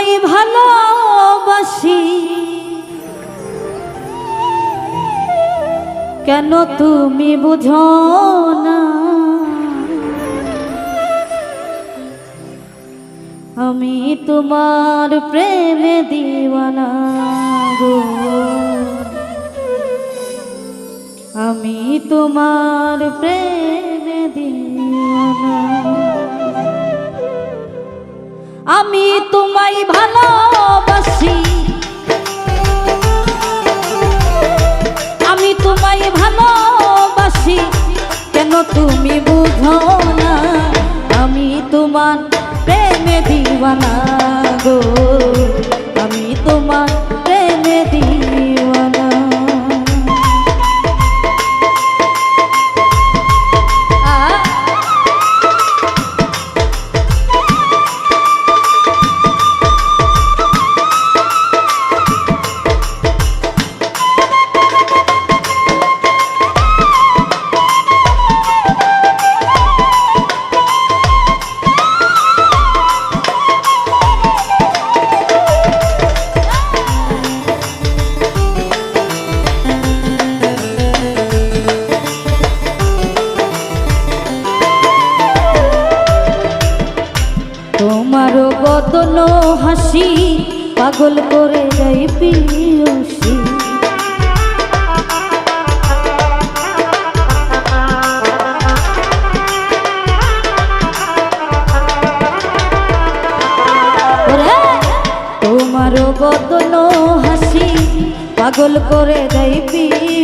তোমায় ভালোবাসি। কেন তুমি বুঝো না? আমি তোমার প্রেমে দিওয়ানা গো। আমি তোমার প্রেমে আমি তোমায় ভালোবাসি। কেন তুমি বুঝো না? আমি তোমার প্রেমে দিওয়ানা গো। হাসি পাগল করে যাই পিয়সী তোমারও বদন হাসি পাগল করে দেয় পিয়সী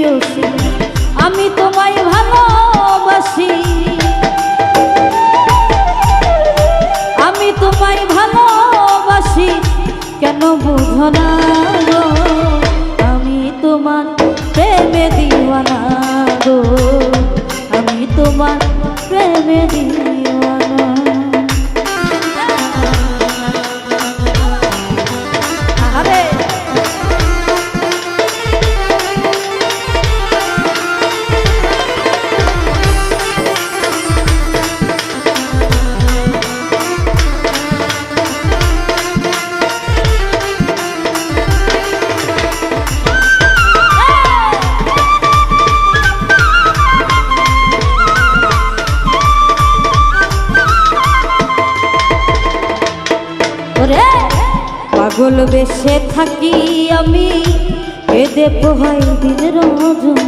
পাগল বেশে থাকি আমি কেঁদে পোহাই দিন রজনী।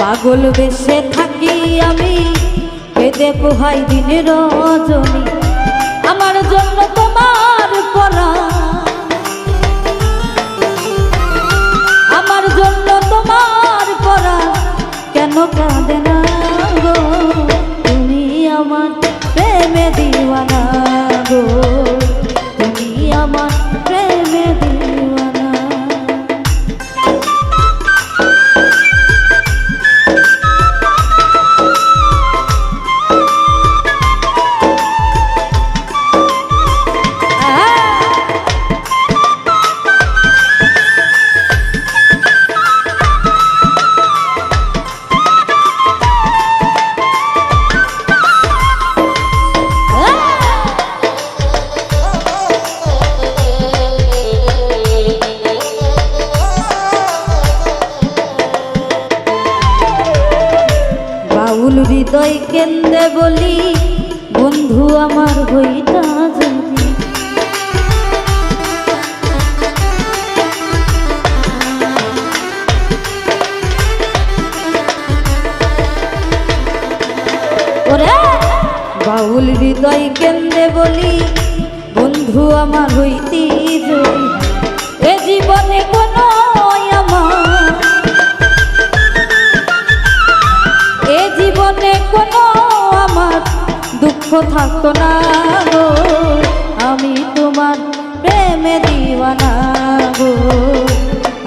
পাগল বেশে থাকি আমি কেঁদে পোহাই দিন রজনী। প্রেমে দিওয়ানা গো। বাউল হৃদয় কেন্দ্রে বলি, বন্ধু আমার হইতা যদি। ওরে, বাউল হৃদয় কেন্দ্রে বলি, বন্ধু আমার হইতি যদি। এ জীবনে কোনো থাকতো না গো, আমি তোমার প্রেমে দিওয়ানা গো,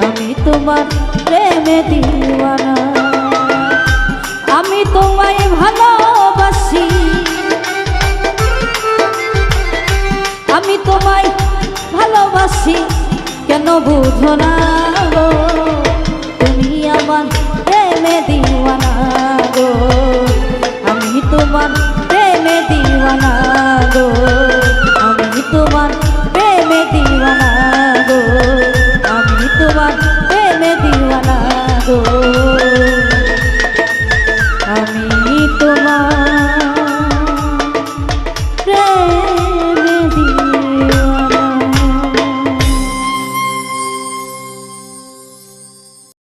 আমি তোমার প্রেমে দিওয়ানা। আমি তোমায় ভালোবাসি, আমি তোমায় ভালোবাসি, কেন বুঝো না গো, তুমি আমার প্রেমে দিওয়ানা গো।